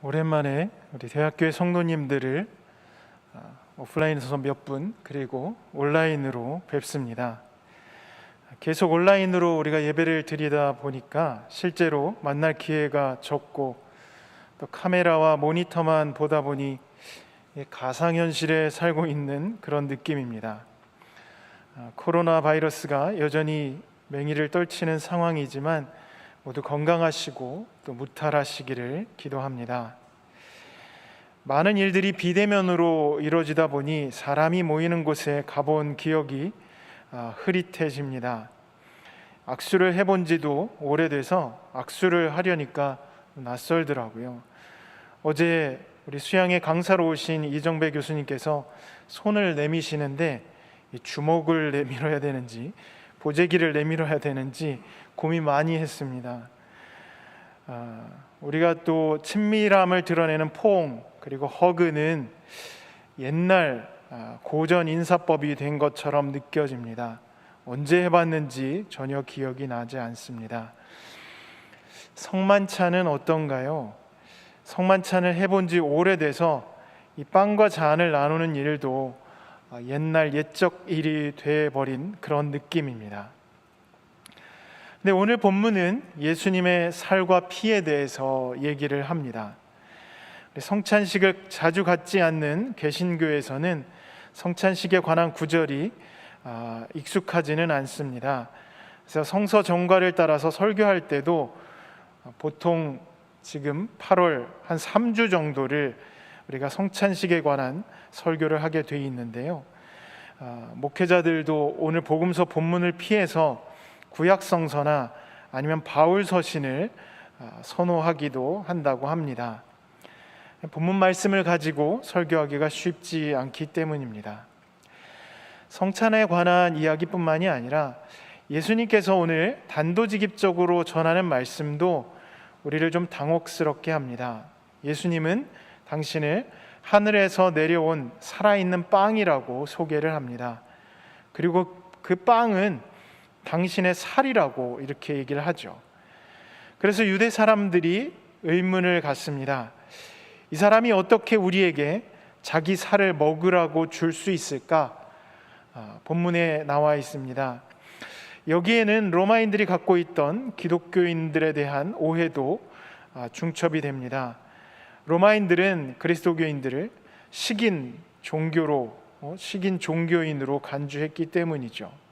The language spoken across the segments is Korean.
오랜만에 우리 대학교의 성도님들을 아, 오프라인에서 몇 분 그리고 온라인으로 뵙습니다. 계속 온라인으로 우리가 예배를 드리다 보니까 실제로 만날 기회가 적고 또 카메라와 모니터만 보다 보니 가상현실에 살고 있는 그런 느낌입니다. 아, 코로나 바이러스가 여전히 맹위를 떨치는 상황이지만 모두 건강하시고 또 무탈하시기를 기도합니다. 많은 일들이 비대면으로 이루어지다 보니 사람이 모이는 곳에 가본 기억이 아, 흐릿해집니다. 악수를 해본 지도 오래돼서 악수를 하려니까 낯설더라고요. 어제 우리 수양의 강사로 오신 이정배 교수님께서 손을 내미시는데 이 주먹을 내밀어야 되는지 보재기를 내밀어야 되는지 고민 많이 했습니다. 아, 우리가 또 친밀함을 드러내는 포옹 그리고 허그는 옛날 아, 고전 인사법이 된 것처럼 느껴집니다. 언제 해봤는지 전혀 기억이 나지 않습니다. 성만찬은 어떤가요? 성만찬을 해본 지 오래돼서 이 빵과 잔을 나누는 일도 아, 옛날 옛적 일이 돼버린 그런 느낌입니다. 근데 오늘 본문은 예수님의 살과 피에 대해서 얘기를 합니다. 성찬식을 자주 갖지 않는 개신교에서는 성찬식에 관한 구절이 아, 익숙하지는 않습니다. 그래서 성서 정과를 따라서 설교할 때도 보통 지금 8월 한 3주 정도를 우리가 성찬식에 관한 설교를 하게 돼 있는데요. 아, 목회자들도 오늘 복음서 본문을 피해서 구약 성서나 아니면 바울 서신을 아, 선호하기도 한다고 합니다. 본문 말씀을 가지고 설교하기가 쉽지 않기 때문입니다. 성찬에 관한 이야기뿐만이 아니라 예수님께서 오늘 단도직입적으로 전하는 말씀도 우리를 좀 당혹스럽게 합니다. 예수님은 당신을 하늘에서 내려온 살아있는 빵이라고 소개를 합니다. 그리고 그 빵은 당신의 살이라고 이렇게 얘기를 하죠. 그래서 유대 사람들이 의문을 갖습니다. 이 사람이 어떻게 우리에게 자기 살을 먹으라고 줄 수 있을까? 아, 본문에 나와 있습니다. 여기에는 로마인들이 갖고 있던 기독교인들에 대한 오해도 아, 중첩이 됩니다. 로마인들은 그리스도교인들을 식인 종교로 어, 식인 종교인으로 간주했기 때문이죠.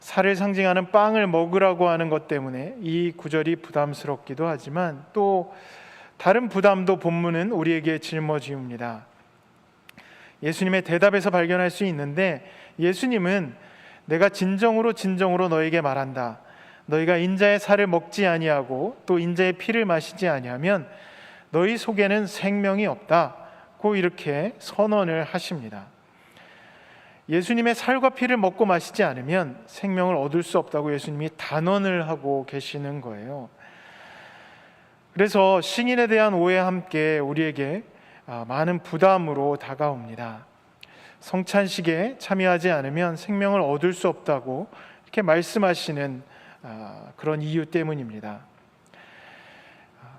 살을 상징하는 빵을 먹으라고 하는 것 때문에 이 구절이 부담스럽기도 하지만 또 다른 부담도 본문은 우리에게 짊어지웁니다. 예수님의 대답에서 발견할 수 있는데 예수님은 내가 진정으로 진정으로 너에게 말한다. 너희가 인자의 살을 먹지 아니하고 또 인자의 피를 마시지 아니하면 너희 속에는 생명이 없다고 이렇게 선언을 하십니다. 예수님의 살과 피를 먹고 마시지 않으면 생명을 얻을 수 없다고 예수님이 단언을 하고 계시는 거예요. 그래서 신인에 대한 오해와 함께 우리에게 아, 많은 부담으로 다가옵니다. 성찬식에 참여하지 않으면 생명을 얻을 수 없다고 이렇게 말씀하시는 아, 그런 이유 때문입니다.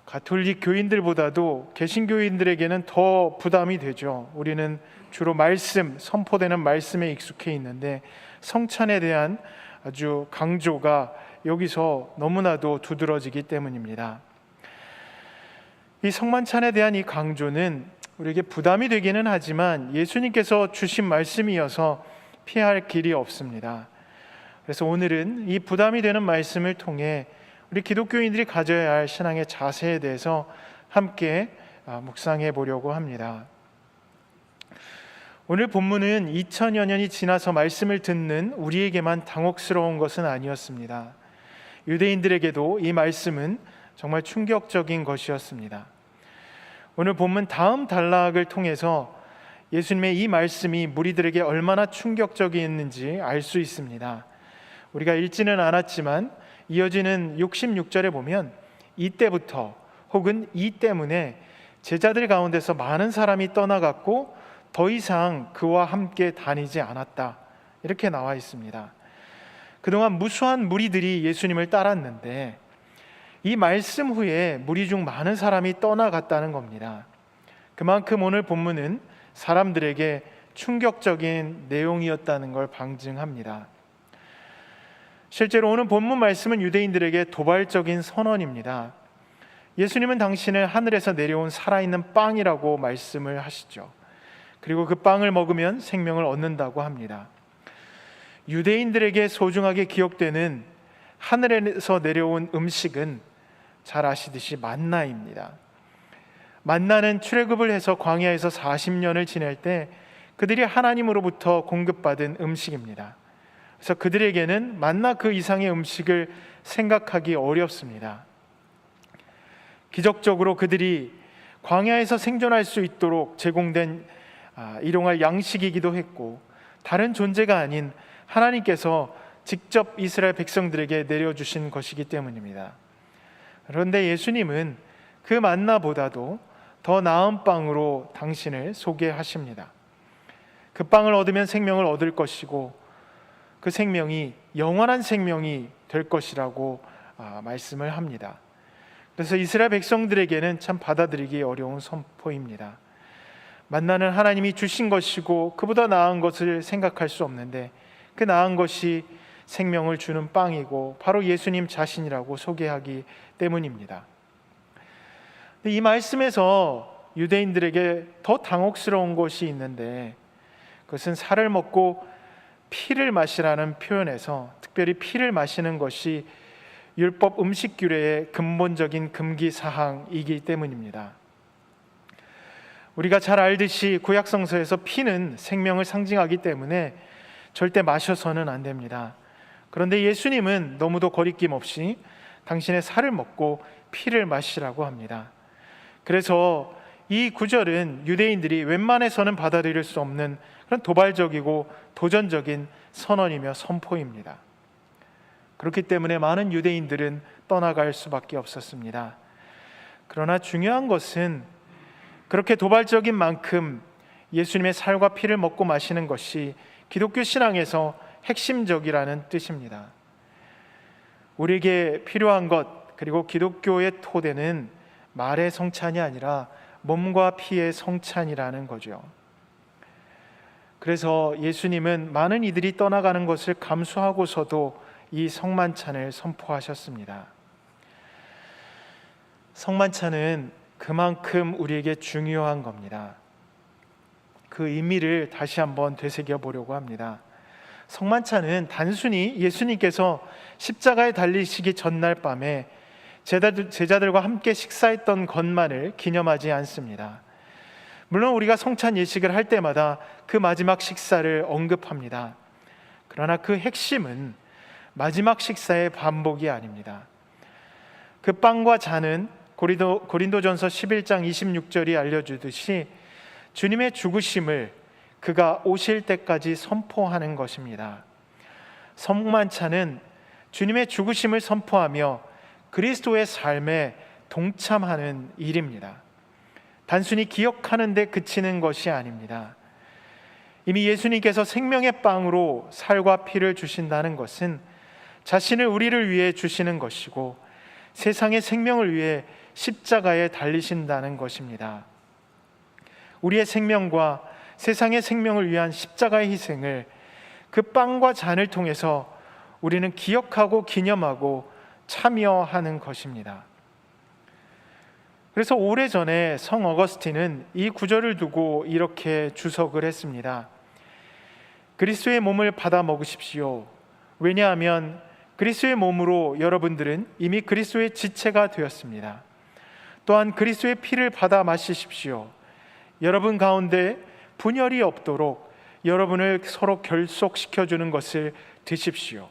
아, 가톨릭 교인들보다도 개신교인들에게는 더 부담이 되죠. 우리는 주로 말씀, 선포되는 말씀에 익숙해 있는데 성찬에 대한 아주 강조가 여기서 너무나도 두드러지기 때문입니다. 이 성만찬에 대한 이 강조는 우리에게 부담이 되기는 하지만 예수님께서 주신 말씀이어서 피할 길이 없습니다. 그래서 오늘은 이 부담이 되는 말씀을 통해 우리 기독교인들이 가져야 할 신앙의 자세에 대해서 함께 아, 묵상해 보려고 합니다. 오늘 본문은 2000여 년이 지나서 말씀을 듣는 우리에게만 당혹스러운 것은 아니었습니다. 유대인들에게도 이 말씀은 정말 충격적인 것이었습니다. 오늘 본문 다음 단락을 통해서 예수님의 이 말씀이 무리들에게 얼마나 충격적이었는지 알 수 있습니다. 우리가 읽지는 않았지만 이어지는 66절에 보면 이때부터 혹은 이 때문에 제자들 가운데서 많은 사람이 떠나갔고 더 이상 그와 함께 다니지 않았다. 이렇게 나와 있습니다. 그동안 무수한 무리들이 예수님을 따랐는데 이 말씀 후에 무리 중 많은 사람이 떠나갔다는 겁니다. 그만큼 오늘 본문은 사람들에게 충격적인 내용이었다는 걸 방증합니다. 실제로 오늘 본문 말씀은 유대인들에게 도발적인 선언입니다. 예수님은 당신을 하늘에서 내려온 살아있는 빵이라고 말씀을 하시죠. 그리고 그 빵을 먹으면 생명을 얻는다고 합니다. 유대인들에게 소중하게 기억되는 하늘에서 내려온 음식은 잘 아시듯이 만나입니다. 만나는 출애굽을 해서 광야에서 40년을 지낼 때 그들이 하나님으로부터 공급받은 음식입니다. 그래서 그들에게는 만나 그 이상의 음식을 생각하기 어렵습니다. 기적적으로 그들이 광야에서 생존할 수 있도록 제공된 아, 일용할 양식이기도 했고 다른 존재가 아닌 하나님께서 직접 이스라엘 백성들에게 내려주신 것이기 때문입니다. 그런데 예수님은 그 만나보다도 더 나은 빵으로 당신을 소개하십니다. 그 빵을 얻으면 생명을 얻을 것이고 그 생명이 영원한 생명이 될 것이라고 아, 말씀을 합니다. 그래서 이스라엘 백성들에게는 참 받아들이기 어려운 선포입니다. 만나는 하나님이 주신 것이고 그보다 나은 것을 생각할 수 없는데 그 나은 것이 생명을 주는 빵이고 바로 예수님 자신이라고 소개하기 때문입니다. 이 말씀에서 유대인들에게 더 당혹스러운 것이 있는데 그것은 살을 먹고 피를 마시라는 표현에서 특별히 피를 마시는 것이 율법 음식 규례의 근본적인 금기 사항이기 때문입니다. 우리가 잘 알듯이 구약 성서에서 피는 생명을 상징하기 때문에 절대 마셔서는 안 됩니다. 그런데 예수님은 너무도 거리낌 없이 당신의 살을 먹고 피를 마시라고 합니다. 그래서 이 구절은 유대인들이 웬만해서는 받아들일 수 없는 그런 도발적이고 도전적인 선언이며 선포입니다. 그렇기 때문에 많은 유대인들은 떠나갈 수밖에 없었습니다. 그러나 중요한 것은 그렇게 도발적인 만큼 예수님의 살과 피를 먹고 마시는 것이 기독교 신앙에서 핵심적이라는 뜻입니다. 우리에게 필요한 것 그리고 기독교의 토대는 말의 성찬이 아니라 몸과 피의 성찬이라는 거죠. 그래서 예수님은 많은 이들이 떠나가는 것을 감수하고서도 이 성만찬을 선포하셨습니다. 성만찬은 그만큼 우리에게 중요한 겁니다. 그 의미를 다시 한번 되새겨 보려고 합니다. 성만찬은 단순히 예수님께서 십자가에 달리시기 전날 밤에 제자들 과 함께 식사했던 것만을 기념하지 않습니다. 물론 우리가 성찬 예식을 할 때마다 그 마지막 식사를 언급합니다. 그러나 그 핵심은 마지막 식사의 반복이 아닙니다. 그 빵과 잔은 고린도, 고린도전서 11장 26절이 알려주듯이 주님의 죽으심을 그가 오실 때까지 선포하는 것입니다. 성만찬은 주님의 죽으심을 선포하며 그리스도의 삶에 동참하는 일입니다. 단순히 기억하는 데 그치는 것이 아닙니다. 이미 예수님께서 생명의 빵으로 살과 피를 주신다는 것은 자신을 우리를 위해 주시는 것이고 세상의 생명을 위해 십자가에 달리신다는 것입니다. 우리의 생명과 세상의 생명을 위한 십자가의 희생을 그 빵과 잔을 통해서 우리는 기억하고 기념하고 참여하는 것입니다. 그래서 오래전에 성 어거스틴은 이 구절을 두고 이렇게 주석을 했습니다. 그리스도의 몸을 받아 먹으십시오. 왜냐하면 그리스도의 몸으로 여러분들은 이미 그리스도의 지체가 되었습니다. 또한 그리스도의 피를 받아 마시십시오. 여러분 가운데 분열이 없도록 여러분을 서로 결속시켜 주는 것을 드십시오.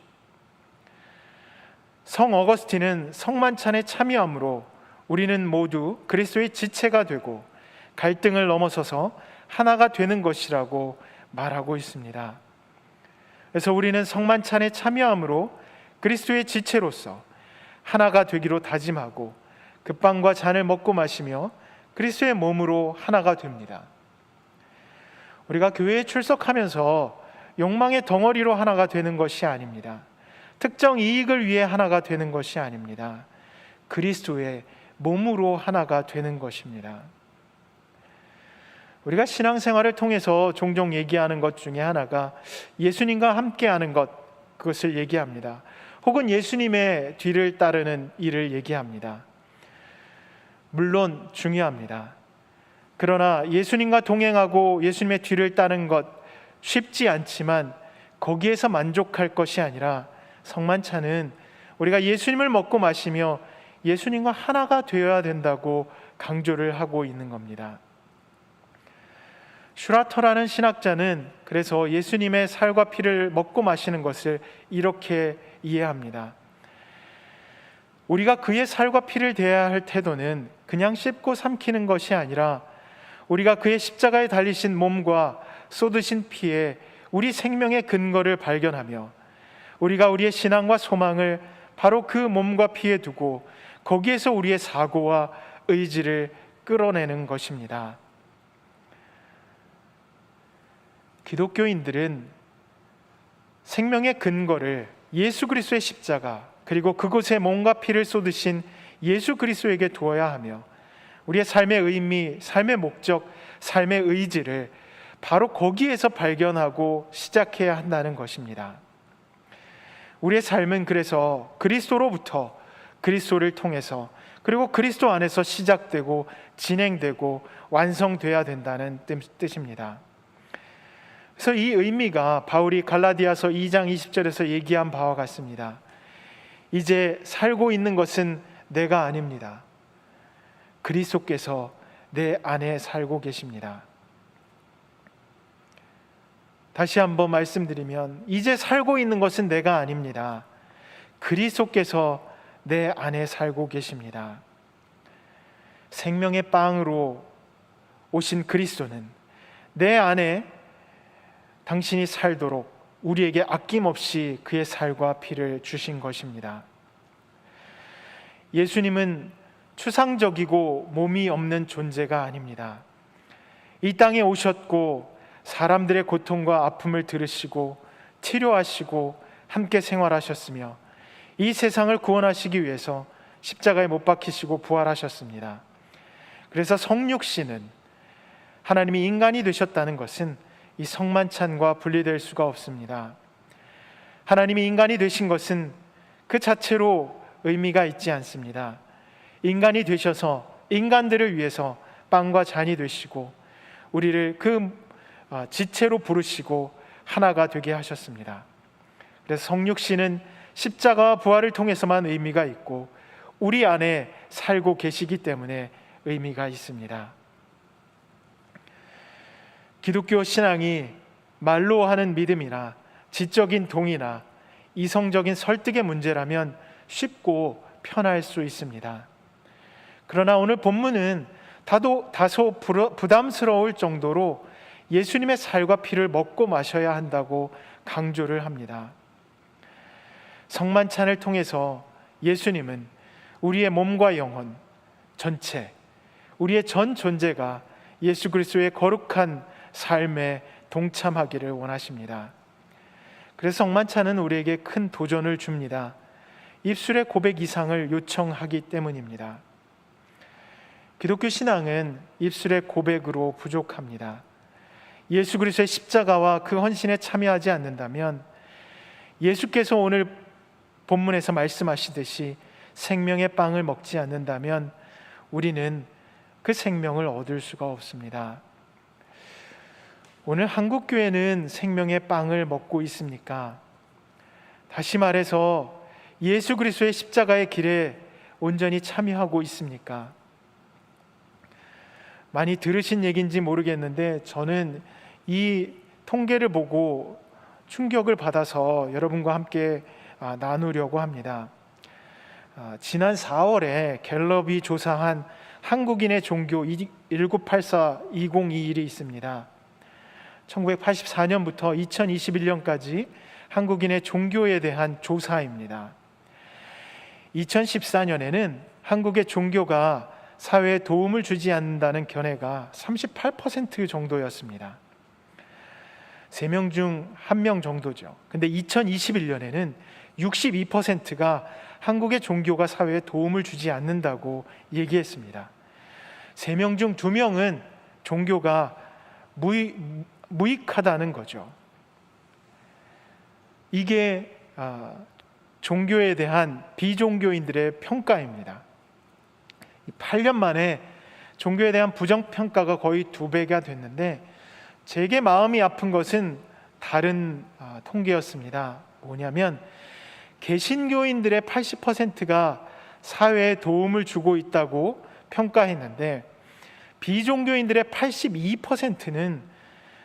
성 어거스틴은 성만찬에 참여함으로 우리는 모두 그리스도의 지체가 되고 갈등을 넘어서서 하나가 되는 것이라고 말하고 있습니다. 그래서 우리는 성만찬에 참여함으로 그리스도의 지체로서 하나가 되기로 다짐하고 그 빵과 잔을 먹고 마시며 그리스도의 몸으로 하나가 됩니다. 우리가 교회에 출석하면서 욕망의 덩어리로 하나가 되는 것이 아닙니다. 특정 이익을 위해 하나가 되는 것이 아닙니다. 그리스도의 몸으로 하나가 되는 것입니다. 우리가 신앙생활을 통해서 종종 얘기하는 것 중에 하나가 예수님과 함께하는 것 그것을 얘기합니다. 혹은 예수님의 뒤를 따르는 일을 얘기합니다. 물론 중요합니다. 그러나 예수님과 동행하고 예수님의 뒤를 따른 것 쉽지 않지만 거기에서 만족할 것이 아니라 성만찬은 우리가 예수님을 먹고 마시며 예수님과 하나가 되어야 된다고 강조를 하고 있는 겁니다. 슈라터라는 신학자는 그래서 예수님의 살과 피를 먹고 마시는 것을 이렇게 이해합니다. 우리가 그의 살과 피를 대해야 할 태도는 그냥 씹고 삼키는 것이 아니라 우리가 그의 십자가에 달리신 몸과 쏟으신 피에 우리 생명의 근거를 발견하며 우리가 우리의 신앙과 소망을 바로 그 몸과 피에 두고 거기에서 우리의 사고와 의지를 끌어내는 것입니다. 기독교인들은 생명의 근거를 예수 그리스도의 십자가 그리고 그곳에 몸과 피를 쏟으신 예수 그리스도에게 두어야 하며 우리의 삶의 의미, 삶의 목적, 삶의 의지를 바로 거기에서 발견하고 시작해야 한다는 것입니다. 우리의 삶은 그래서 그리스도로부터 그리스도를 통해서 그리고 그리스도 안에서 시작되고 진행되고 완성돼야 된다는 뜻입니다. 그래서 이 의미가 바울이 갈라디아서 2장 20절에서 얘기한 바와 같습니다. 이제 살고 있는 것은 내가 아닙니다. 그리스도께서 내 안에 살고 계십니다. 다시 한번 말씀드리면 이제 살고 있는 것은 내가 아닙니다. 그리스도께서 내 안에 살고 계십니다. 생명의 빵으로 오신 그리스도는 내 안에 당신이 살도록 우리에게 아낌없이 그의 살과 피를 주신 것입니다. 예수님은 추상적이고 몸이 없는 존재가 아닙니다. 이 땅에 오셨고 사람들의 고통과 아픔을 들으시고 치료하시고 함께 생활하셨으며 이 세상을 구원하시기 위해서 십자가에 못 박히시고 부활하셨습니다. 그래서 성육신은 하나님이 인간이 되셨다는 것은 이 성만찬과 분리될 수가 없습니다. 하나님이 인간이 되신 것은 그 자체로 의미가 있지 않습니다. 인간이 되셔서 인간들을 위해서 빵과 잔이 되시고 우리를 그 아, 지체로 부르시고 하나가 되게 하셨습니다. 그래서 성육신은 십자가와 부활을 통해서만 의미가 있고 우리 안에 살고 계시기 때문에 의미가 있습니다. 기독교 신앙이 말로 하는 믿음이나 지적인 동의나 이성적인 설득의 문제라면 쉽고 편할 수 있습니다. 그러나 오늘 본문은 다소 부담스러울 정도로 예수님의 살과 피를 먹고 마셔야 한다고 강조를 합니다. 성만찬을 통해서 예수님은 우리의 몸과 영혼 전체, 우리의 전 존재가 예수 그리스도의 거룩한 삶에 동참하기를 원하십니다. 그래서 성만찬은 우리에게 큰 도전을 줍니다. 입술의 고백 이상을 요청하기 때문입니다. 기독교 신앙은 입술의 고백으로 부족합니다. 예수 그리스도의 십자가와 그 헌신에 참여하지 않는다면 예수께서 오늘 본문에서 말씀하시듯이 생명의 빵을 먹지 않는다면 우리는 그 생명을 얻을 수가 없습니다. 오늘 한국 교회는 생명의 빵을 먹고 있습니까? 다시 말해서 예수 그리스도의 십자가의 길에 온전히 참여하고 있습니까? 많이 들으신 얘기인지 모르겠는데 저는 이 통계를 보고 충격을 받아서 여러분과 함께 아, 나누려고 합니다. 아, 지난 4월에 갤럽이 조사한 한국인의 종교 1984-2021이 있습니다. 1984년부터 2021년까지 한국인의 종교에 대한 조사입니다. 2014년에는 한국의 종교가 사회에 도움을 주지 않는다는 견해가 38% 정도였습니다. 3명 중 1명 정도죠. 근데 2021년에는 62%가 한국의 종교가 사회에 도움을 주지 않는다고 얘기했습니다. 세 명 중 두 명은 종교가 무익, 무익하다는 거죠. 이게 아, 종교에 대한 비종교인들의 평가입니다. 8년 만에 종교에 대한 부정 평가가 거의 두 배가 됐는데 제게 마음이 아픈 것은 다른 아, 통계였습니다. 뭐냐면 개신교인들의 80%가 사회에 도움을 주고 있다고 평가했는데 비종교인들의 82%는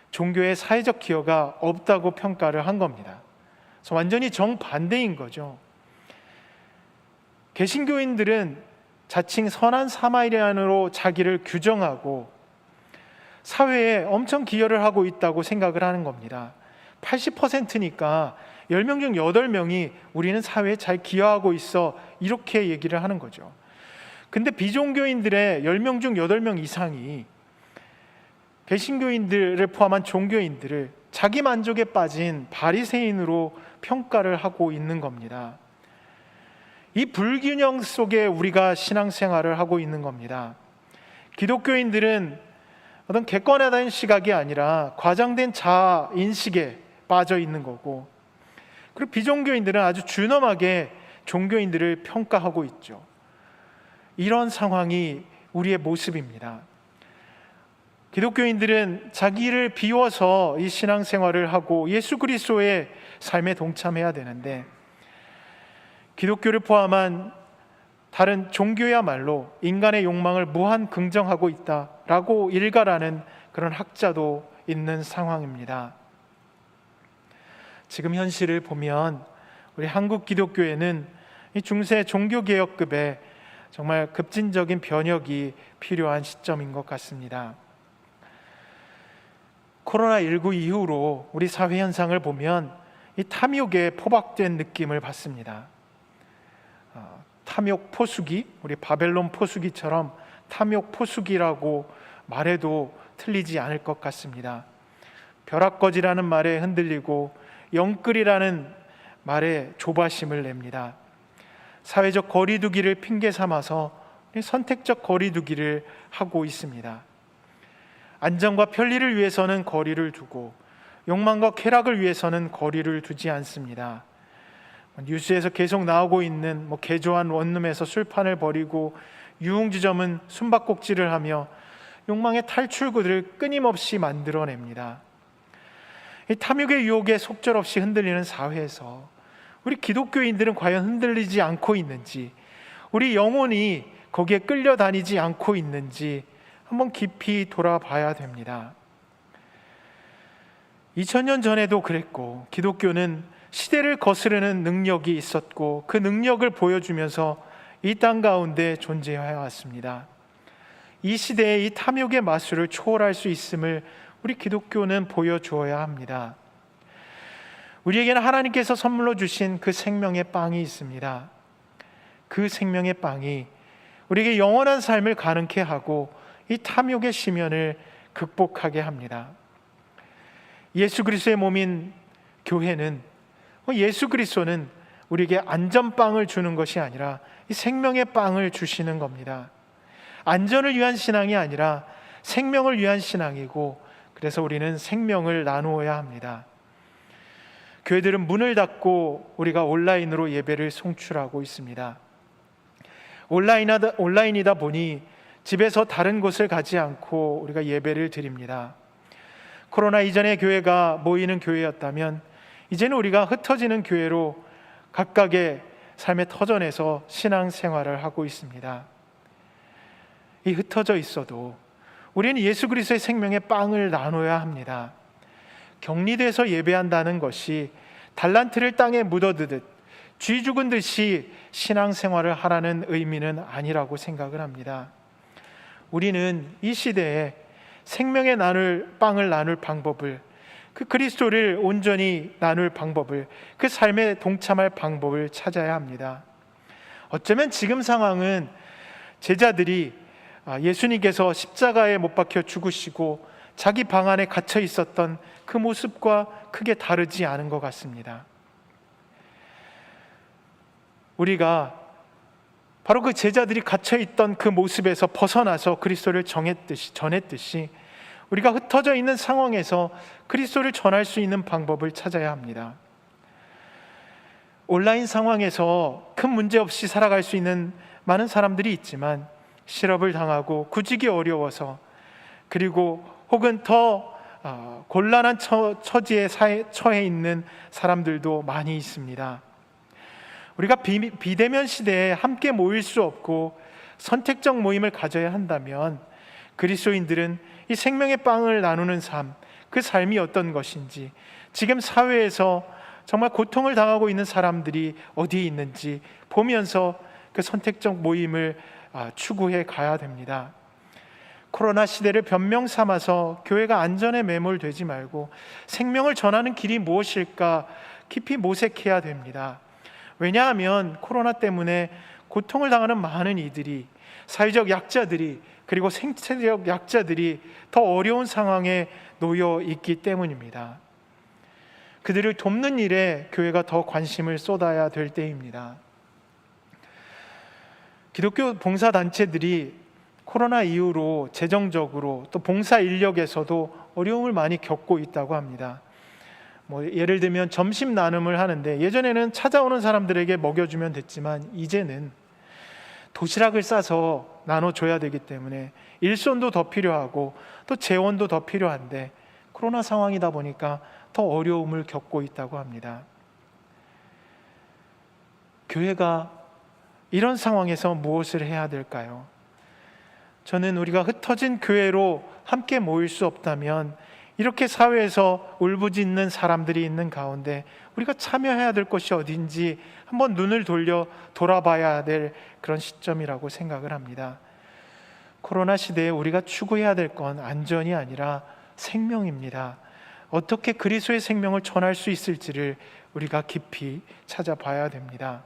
종교의 사회적 기여가 없다고 평가를 한 겁니다. 그래서 완전히 정반대인 거죠. 개신교인들은 자칭 선한 사마리안으로 자기를 규정하고 사회에 엄청 기여를 하고 있다고 생각을 하는 겁니다. 80%니까 10명 중 8명이 우리는 사회에 잘 기여하고 있어 이렇게 얘기를 하는 거죠. 근데 비종교인들의 10명 중 8명 이상이 개신교인들을 포함한 종교인들을 자기 만족에 빠진 바리새인으로 평가를 하고 있는 겁니다. 이 불균형 속에 우리가 신앙생활을 하고 있는 겁니다. 기독교인들은 어떤 객관화된 시각이 아니라 과장된 자아 인식에 빠져 있는 거고, 그리고 비종교인들은 아주 준엄하게 종교인들을 평가하고 있죠. 이런 상황이 우리의 모습입니다. 기독교인들은 자기를 비워서 이 신앙생활을 하고 예수 그리스도의 삶에 동참해야 되는데 기독교를 포함한 다른 종교야말로 인간의 욕망을 무한 긍정하고 있다 라고 일가라는 그런 학자도 있는 상황입니다. 지금 현실을 보면 우리 한국 기독교에는 이 중세 종교 개혁급에 정말 급진적인 변혁이 필요한 시점인 것 같습니다. 코로나19 이후로 우리 사회 현상을 보면 이 탐욕에 포박된 느낌을 받습니다. 어, 탐욕 포수기, 우리 바벨론 포수기처럼 탐욕 포수기라고 말해도 틀리지 않을 것 같습니다. 벼락거지라는 말에 흔들리고 영끌이라는 말에 조바심을 냅니다. 사회적 거리두기를 핑계 삼아서 선택적 거리두기를 하고 있습니다. 안전과 편리를 위해서는 거리를 두고 욕망과 쾌락을 위해서는 거리를 두지 않습니다. 뉴스에서 계속 나오고 있는 뭐 개조한 원룸에서 술판을 벌이고 유흥주점은 숨바꼭질을 하며 욕망의 탈출구들을 끊임없이 만들어냅니다. 이 탐욕의 유혹에 속절없이 흔들리는 사회에서 우리 기독교인들은 과연 흔들리지 않고 있는지, 우리 영혼이 거기에 끌려다니지 않고 있는지 한번 깊이 돌아봐야 됩니다. 2000년 전에도 그랬고 기독교는 시대를 거스르는 능력이 있었고 그 능력을 보여주면서 이 땅 가운데 존재해 왔습니다. 이 시대의 이 탐욕의 마술을 초월할 수 있음을 우리 기독교는 보여주어야 합니다. 우리에게는 하나님께서 선물로 주신 그 생명의 빵이 있습니다. 그 생명의 빵이 우리에게 영원한 삶을 가능케 하고 이 탐욕의 심연을 극복하게 합니다. 예수 그리스도의 몸인 교회는 예수 그리스도는 우리에게 안전빵을 주는 것이 아니라 이 생명의 빵을 주시는 겁니다. 안전을 위한 신앙이 아니라 생명을 위한 신앙이고 그래서 우리는 생명을 나누어야 합니다. 교회들은 문을 닫고 우리가 온라인으로 예배를 송출하고 있습니다. 온라인이다, 온라인이다 보니 집에서 다른 곳을 가지 않고 우리가 예배를 드립니다. 코로나 이전의 교회가 모이는 교회였다면 이제는 우리가 흩어지는 교회로 각각의 삶의 터전에서 신앙 생활을 하고 있습니다. 이 흩어져 있어도 우리는 예수 그리스도의 생명의 빵을 나눠야 합니다. 격리돼서 예배한다는 것이 달란트를 땅에 묻어두듯 쥐 죽은 듯이 신앙 생활을 하라는 의미는 아니라고 생각을 합니다. 우리는 이 시대에 생명의 나눌 빵을 나눌 방법을 그 그리스도를 온전히 나눌 방법을 그 삶에 동참할 방법을 찾아야 합니다. 어쩌면 지금 상황은 제자들이 아, 예수님께서 십자가에 못 박혀 죽으시고 자기 방 안에 갇혀 있었던 그 모습과 크게 다르지 않은 것 같습니다. 우리가 바로 그 제자들이 갇혀 있던 그 모습에서 벗어나서 그리스도를 정했듯이 전했듯이 우리가 흩어져 있는 상황에서 그리스도를 전할 수 있는 방법을 찾아야 합니다. 온라인 상황에서 큰 문제 없이 살아갈 수 있는 많은 사람들이 있지만 실업을 당하고 구직이 어려워서 그리고 혹은 더 어, 곤란한 처, 처지에 처해 있는 사람들도 많이 있습니다. 우리가 비, 비대면 시대에 함께 모일 수 없고 선택적 모임을 가져야 한다면 그리스도인들은 이 생명의 빵을 나누는 삶, 그 삶이 어떤 것인지 지금 사회에서 정말 고통을 당하고 있는 사람들이 어디에 있는지 보면서 그 선택적 모임을 아, 추구해 가야 됩니다. 코로나 시대를 변명 삼아서 교회가 안전에 매몰되지 말고 생명을 전하는 길이 무엇일까 깊이 모색해야 됩니다. 왜냐하면 코로나 때문에 고통을 당하는 많은 이들이 사회적 약자들이 그리고 생체적 약자들이 더 어려운 상황에 놓여 있기 때문입니다. 그들을 돕는 일에 교회가 더 관심을 쏟아야 될 때입니다. 기독교 봉사 단체들이 코로나 이후로 재정적으로 또 봉사 인력에서도 어려움을 많이 겪고 있다고 합니다. 뭐 예를 들면 점심 나눔을 하는데 예전에는 찾아오는 사람들에게 먹여주면 됐지만 이제는 도시락을 싸서 나눠줘야 되기 때문에 일손도 더 필요하고 또 재원도 더 필요한데 코로나 상황이다 보니까 더 어려움을 겪고 있다고 합니다. 교회가 이런 상황에서 무엇을 해야 될까요? 저는 우리가 흩어진 교회로 함께 모일 수 없다면 이렇게 사회에서 울부짖는 사람들이 있는 가운데 우리가 참여해야 될 것이 어딘지 한번 눈을 돌려 돌아봐야 될 그런 시점이라고 생각을 합니다. 코로나 시대에 우리가 추구해야 될 건 안전이 아니라 생명입니다. 어떻게 그리스도의 생명을 전할 수 있을지를 우리가 깊이 찾아봐야 됩니다.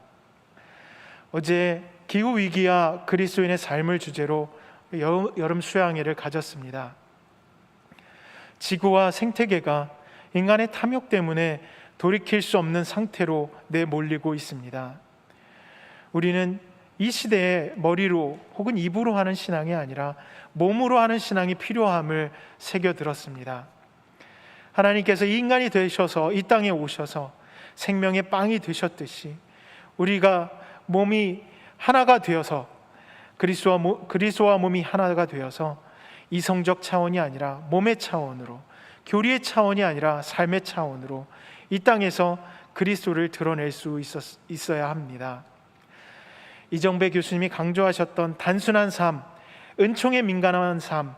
어제 기후 위기와 그리스도인의 삶을 주제로 여름 수양회를 가졌습니다. 지구와 생태계가 인간의 탐욕 때문에 돌이킬 수 없는 상태로 내몰리고 있습니다. 우리는 이 시대에 머리로 혹은 입으로 하는 신앙이 아니라 몸으로 하는 신앙이 필요함을 새겨 들었습니다. 하나님께서 인간이 되셔서 이 땅에 오셔서 생명의 빵이 되셨듯이 우리가 몸이 하나가 되어서 그리스도와, 몸이 하나가 되어서 이성적 차원이 아니라 몸의 차원으로 교리의 차원이 아니라 삶의 차원으로 이 땅에서 그리스도를 드러낼 수 있었, 있어야 합니다. 이정배 교수님이 강조하셨던 단순한 삶, 은총에 민감한 삶,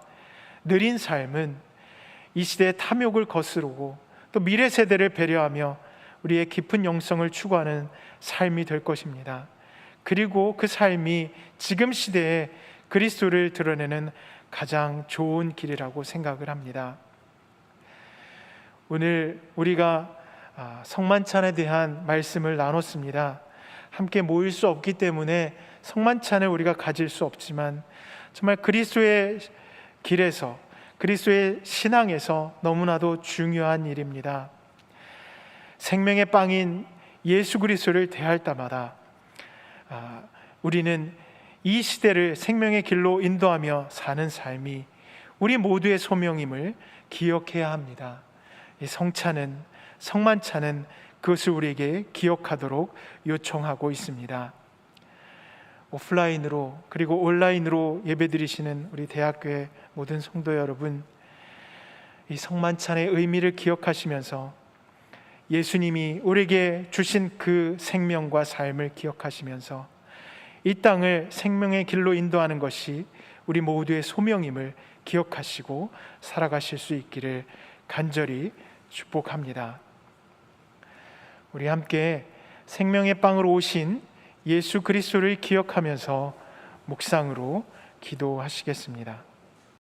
느린 삶은 이 시대의 탐욕을 거스르고 또 미래 세대를 배려하며 우리의 깊은 영성을 추구하는 삶이 될 것입니다. 그리고 그 삶이 지금 시대에 그리스도를 드러내는 가장 좋은 길이라고 생각을 합니다. 오늘 우리가 아, 성만찬에 대한 말씀을 나눴습니다. 함께 모일 수 없기 때문에 성만찬을 우리가 가질 수 없지만 정말 그리스도의 길에서 그리스도의 신앙에서 너무나도 중요한 일입니다. 생명의 빵인 예수 그리스도를 대할 때마다 아, 우리는 이 시대를 생명의 길로 인도하며 사는 삶이 우리 모두의 소명임을 기억해야 합니다. 성찬은 성만찬은 그것을 우리에게 기억하도록 요청하고 있습니다. 오프라인으로 그리고 온라인으로 예배드리시는 우리 대학교의 모든 성도 여러분, 이 성만찬의 의미를 기억하시면서 예수님이 우리에게 주신 그 생명과 삶을 기억하시면서 이 땅을 생명의 길로 인도하는 것이 우리 모두의 소명임을 기억하시고 살아가실 수 있기를 간절히 축복합니다. 우리 함께 생명의 빵으로 오신 예수 그리스도를 기억하면서 묵상으로 기도하시겠습니다.